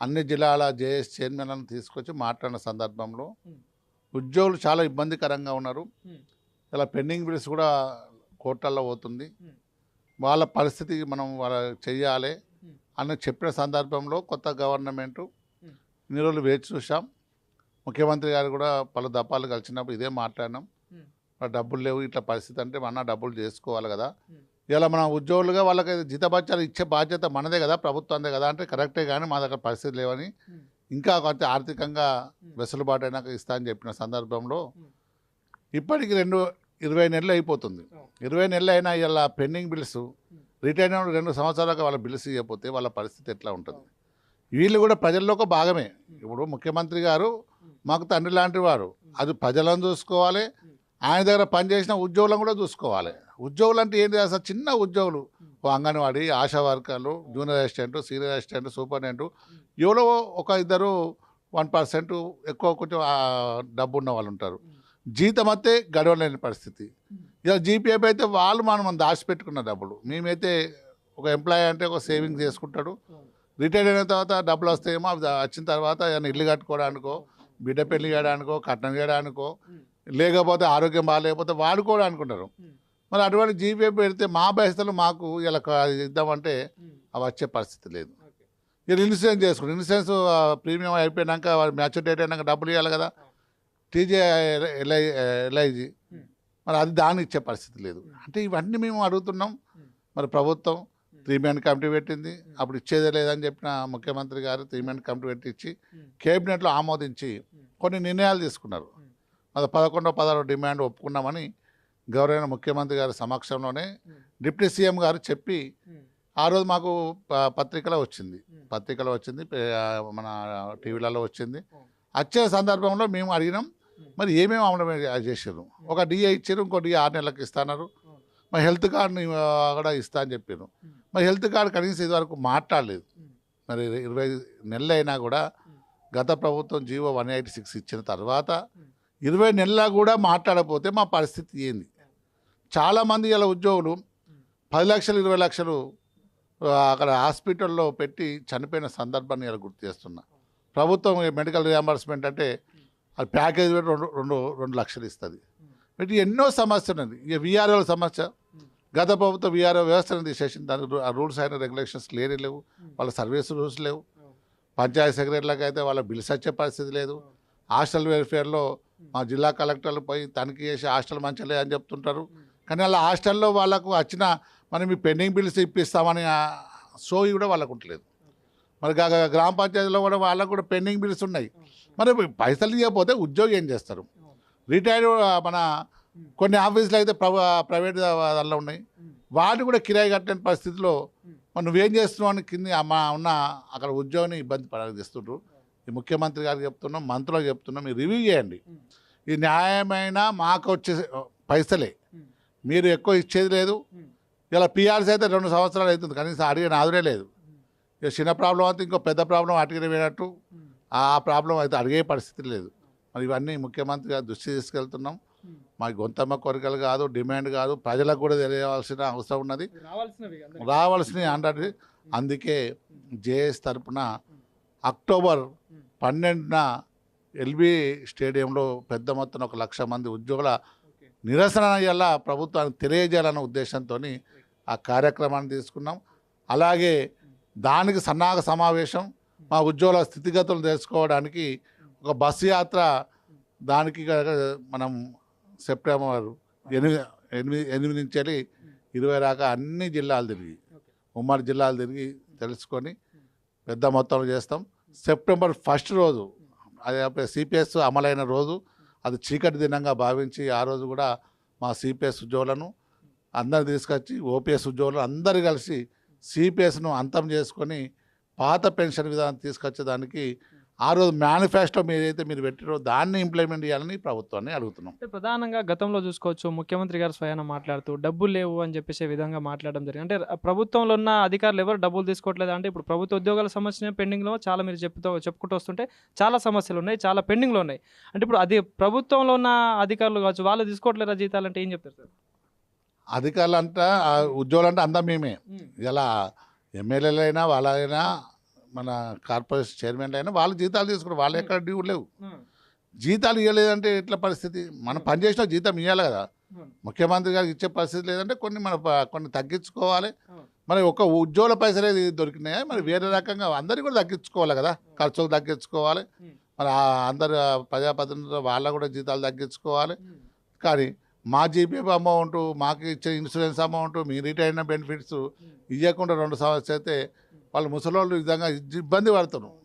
అన్ని జిల్లాల జేఎస్ చైర్మన్లను తీసుకొచ్చి మాట్లాడిన సందర్భంలో. ఉద్యోగులు చాలా ఇబ్బందికరంగా ఉన్నారు. ఇలా పెండింగ్ బిల్స్ కూడా కోర్టుల్లో పోతుంది. వాళ్ళ పరిస్థితి మనం వాళ్ళ చెయ్యాలి. అని చెప్పిన సందర్భంలో కొత్త గవర్నమెంటు. ఇన్ని రోజులు వేచి చూసాం ముఖ్యమంత్రి గారు కూడా పలు దఫాలు కలిసినప్పుడు ఇదే మాట్లాడినాం డబ్బులు లేవు ఇట్లా పరిస్థితి అంటే మన డబ్బులు చేసుకోవాలి కదా. ఇలా మన ఉద్యోగులుగా వాళ్ళకి జీతభత్యాలు ఇచ్చే బాధ్యత మనదే కదా ప్రభుత్వందే కదా అంటే కరెక్టే కానీ మా దగ్గర పరిస్థితి లేవని. ఇంకా కొంత ఆర్థికంగా. వెసులుబాటు అయినాక ఇస్తా అని చెప్పిన సందర్భంలో. ఇప్పటికి రెండు ఇరవై నెలలు అయిపోతుంది. ఇరవై నెలలు అయినా ఇలా పెండింగ్ బిల్స్ రిటైర్ అయిన రెండు సంవత్సరాలకు వాళ్ళ బిల్స్ ఇవ్వకపోతే వాళ్ళ పరిస్థితి ఎట్లా ఉంటుంది? వీళ్ళు కూడా ప్రజల్లో ఒక భాగమే. ఇప్పుడు ముఖ్యమంత్రి గారు మాకు తండ్రి లాంటి వారు. అది ప్రజలను చూసుకోవాలి. ఆయన దగ్గర పనిచేసిన ఉద్యోగులను కూడా చూసుకోవాలి. ఉద్యోగులు అంటే ఏంటి అసలు చిన్న ఉద్యోగులు. అంగన్వాడీ ఆశా వర్కర్లు junior assistant senior assistant superintendent ఎవరో ఒక ఇద్దరు వన్ పర్సెంట్ ఎక్కువ కొంచెం డబ్బు ఉన్న వాళ్ళు ఉంటారు. జీతం అయితే గడవలేని పరిస్థితి. ఇలా జీపీఎఫ్ అయితే వాళ్ళు మనం దాచిపెట్టుకున్న డబ్బులు. మేమైతే ఒక ఎంప్లాయీ అంటే ఒక సేవింగ్ చేసుకుంటాడు. రిటైర్ అయిన తర్వాత డబ్బులు వస్తాయేమో అవి వచ్చిన తర్వాత ఏమైనా ఇల్లు కట్టుకోవడానికో బిడ్డ పెళ్ళి చేయడానికో కట్నం చేయడానికో లేకపోతే ఆరోగ్యం బాగాలేకపోతే వాడుకోవడానికి ఉంటారు మరి అటువంటి జీపీఎఫ్ పెడితే మా బయస్తలు మాకు ఇలా ఇద్దామంటే అవి వచ్చే పరిస్థితి లేదు. ఇలా ఇన్సూరెన్స్ చేసుకుంటారు. ఇన్సూరెన్స్ ప్రీమియం అయిపోయినాక మ్యాచ్యూర్ డేట్ అయినాక డబ్బులు ఇవ్వాలి కదా. టీజే ఎల్ఐ ఎల్ఐజీ మరి అది దాన్ని ఇచ్చే పరిస్థితి లేదు. అంటే ఇవన్నీ మేము అడుగుతున్నాం. మరి ప్రభుత్వం త్రీ మ్యాన్ కమిటీ పెట్టింది. అప్పుడు ఇచ్చేదే లేదని చెప్పిన ముఖ్యమంత్రి గారు త్రీ మ్యాన్ కమిటీ పెట్టి ఇచ్చి కేబినెట్లో ఆమోదించి కొన్ని నిర్ణయాలు తీసుకున్నారు. అది పదకొండో పదహారో డిమాండ్ ఒప్పుకున్నామని గౌరవ ముఖ్యమంత్రి గారి సమక్షంలోనే డిప్యూటీ సీఎం గారు చెప్పి ఆ రోజు మాకు పత్రికలో వచ్చింది. పత్రికలో వచ్చింది మన టీవీలలో వచ్చింది. వచ్చే సందర్భంలో మేము అడిగినాం మరి ఏమేమి అమలు చేసారు ఒక డిఏ ఇచ్చారు ఇంకో డిఏ ఆరు నెలలకు ఇస్తున్నారు. మరి హెల్త్ కార్డుని కూడా ఇస్తా అని చెప్పారు మరి హెల్త్ కార్డు కనీసం ఇదివరకు మాట్లాడలేదు. మరి ఇరవై నెలలు అయినా కూడా గత ప్రభుత్వం జీవో వన్ ఎయిటీ సిక్స్ ఇచ్చిన తర్వాత ఇరవై నెలల కూడా మాట్లాడకపోతే మా పరిస్థితి ఏంది? చాలామంది ఇలా ఉద్యోగులు పది లక్షలు ఇరవై లక్షలు అక్కడ హాస్పిటల్లో పెట్టి చనిపోయిన సందర్భాన్ని ఇలా గుర్తు చేస్తున్నా. ప్రభుత్వం మెడికల్ రియంబర్స్మెంట్ అంటే అది ప్యాకేజ్ రెండు రెండు రెండు లక్షలు ఇస్తుంది. వీటి ఎన్నో సమస్యలు ఉంది ఇక విఆర్ఓల సమస్య గత ప్రభుత్వం విఆర్ఓ వ్యవస్థను తీసేసింది దానికి రూ- ఆ రూల్స్ అయిన రెగ్యులేషన్స్ లేనే లేవు. వాళ్ళ సర్వీస్ రూల్స్ లేవు. పంచాయతీ సెక్రటరీలకు అయితే వాళ్ళ బిల్స్ వచ్చే పరిస్థితి లేదు. హాస్టల్ వెల్ఫేర్లో మా జిల్లా కలెక్టర్లు పోయి తనిఖీ చేసి హాస్టల్ మంచిలే అని చెప్తుంటారు. కానీ అలా హాస్టల్లో వాళ్ళకు వచ్చిన మనం ఈ పెండింగ్ బిల్స్ ఇప్పిస్తామని సో సోయి కూడా వాళ్ళకు ఉండలేదు. మరి గ్రామ పంచాయతీలో కూడా వాళ్ళకు కూడా పెండింగ్ బిల్స్ ఉన్నాయి. మరి పైసలు ఇవ్వకపోతే ఉద్యోగి ఏం చేస్తారు? రిటైర్డ్ మన కొన్ని ఆఫీసులు అయితే ప్ర ప్రైవేట్ దానిలో ఉన్నాయి. వాటి కూడా కిరాయి కట్టని పరిస్థితిలో మరి నువ్వేం చేస్తున్నావు అని కింద మా ఉన్న అక్కడ ఉద్యోగిని ఇబ్బంది పడగదిస్తుండ్రు ఈ ముఖ్యమంత్రి గారికి చెప్తున్నాం మంత్రులకు చెప్తున్నాం మీరు రివ్యూ చేయండి. ఈ న్యాయమైన మాకు వచ్చే పైసలే. మీరు ఎక్కువ ఇచ్చేది లేదు. ఇలా పిఆర్సీ అయితే రెండు సంవత్సరాలు అవుతుంది. కనీసం అడిగిన ఆదురే లేదు. ఇక చిన్న ప్రాబ్లం అయితే ఇంకో పెద్ద ప్రాబ్లం అడిగిన పోయినట్టు ఆ ప్రాబ్లం అయితే అడిగే పరిస్థితి లేదు. మరి ఇవన్నీ ముఖ్యమంత్రి గారు దృష్టి తీసుకెళ్తున్నాం. మా గొంతమ్మ కోరికలు కాదు డిమాండ్ కాదు ప్రజలకు కూడా తెలియవలసిన అవసరం ఉన్నది. రావాల్సిన హండ్రెడ్. అందుకే జేఎస్ తరపున అక్టోబర్ పన్నెండున ఎల్బీ స్టేడియంలో పెద్ద మొత్తం ఒక లక్ష మంది ఉద్యోగుల. నిరసన ఎలా ప్రభుత్వానికి తెలియజేయాలన్న ఉద్దేశంతో ఆ కార్యక్రమాన్ని తీసుకున్నాం. అలాగే దానికి సన్నాహక సమావేశం మా ఉద్యోగుల స్థితిగతులు తెలుసుకోవడానికి ఒక బస్సు యాత్ర దానికి మనం సెప్టెంబర్ ఎనిమిది ఎనిమిది ఎనిమిది నుంచి వెళ్ళి ఇరవై దాకా అన్ని జిల్లాలు తిరిగి ఉమ్మడి జిల్లాలు తిరిగి తెలుసుకొని పెద్ద మొత్తంలో చేస్తాం. సెప్టెంబర్ ఫస్ట్ రోజు అది సిపిఎస్ అమలైన రోజు అది చీకటి దినంగా భావించి ఆ రోజు కూడా మా సిపిఎస్ ఉద్యోగులను అందరు తీసుకొచ్చి ఓపీఎస్ ఉద్యోగులు అందరు కలిసి సిపిఎస్ను అంతం చేసుకొని పాత పెన్షన్ విధానం తీసుకొచ్చేదానికి ఆ రోజు మేనిఫెస్టో మీరైతే మీరు పెట్టారో దాన్ని ఇంప్లిమెంట్ చేయాలని ప్రభుత్వాన్ని అడుగుతున్నాం. అంటే ప్రధానంగా గతంలో చూసుకోవచ్చు ముఖ్యమంత్రి గారు స్వయాన మాట్లాడుతూ డబ్బులు లేవు అని చెప్పేసి విధంగా మాట్లాడడం జరిగింది. అంటే ప్రభుత్వంలో ఉన్న అధికారులు ఎవరు డబ్బులు తీసుకోవట్లేదు అంటే ఇప్పుడు ప్రభుత్వ ఉద్యోగాల సమస్య పెండింగ్లో చాలా మీరు చెప్తూ చెప్పుకుంటూ వస్తుంటే చాలా సమస్యలు ఉన్నాయి చాలా పెండింగ్లో ఉన్నాయి. అంటే ఇప్పుడు అది ప్రభుత్వంలో ఉన్న అధికారులు కావచ్చు వాళ్ళు తీసుకోవట్లేరా జీతాలు అంటే ఏం చెప్తారు సార్? అధికారులు అంతా ఆ ఉద్యోగులు అంటే అంతా మేమే. ఇలా ఎమ్మెల్యేలైనా వాళ్ళైనా మన కార్పొరేషన్ చైర్మన్ అయినా వాళ్ళు జీతాలు తీసుకున్నారు వాళ్ళు ఎక్కడ డ్యూ లేవు. జీతాలు ఇవ్వలేదంటే ఎట్లా పరిస్థితి? మనం పనిచేసిన జీతం ఇవ్వాలి కదా. ముఖ్యమంత్రి గారికి ఇచ్చే పరిస్థితి లేదంటే కొన్ని మన కొన్ని తగ్గించుకోవాలి. మరి ఒక ఉద్యోగుల పైసలే దొరికినాయి? మరి వేరే రకంగా అందరికీ కూడా తగ్గించుకోవాలి కదా. ఖర్చులు తగ్గించుకోవాలి. మరి అందరు ప్రజాప్రతినిధులు వాళ్ళ కూడా జీతాలు తగ్గించుకోవాలి. కానీ మా జీపీఎఫ్ అమౌంట్ మాకు ఇచ్చే ఇన్సూరెన్స్ అమౌంట్ మీ రిటైర్డ్ బెనిఫిట్స్ ఇవ్వకుండా రెండు సంవత్సరాలు అయితే వాళ్ళు ముసలోళ్ళు ఈ విధంగా ఇబ్బంది పడుతున్నారు.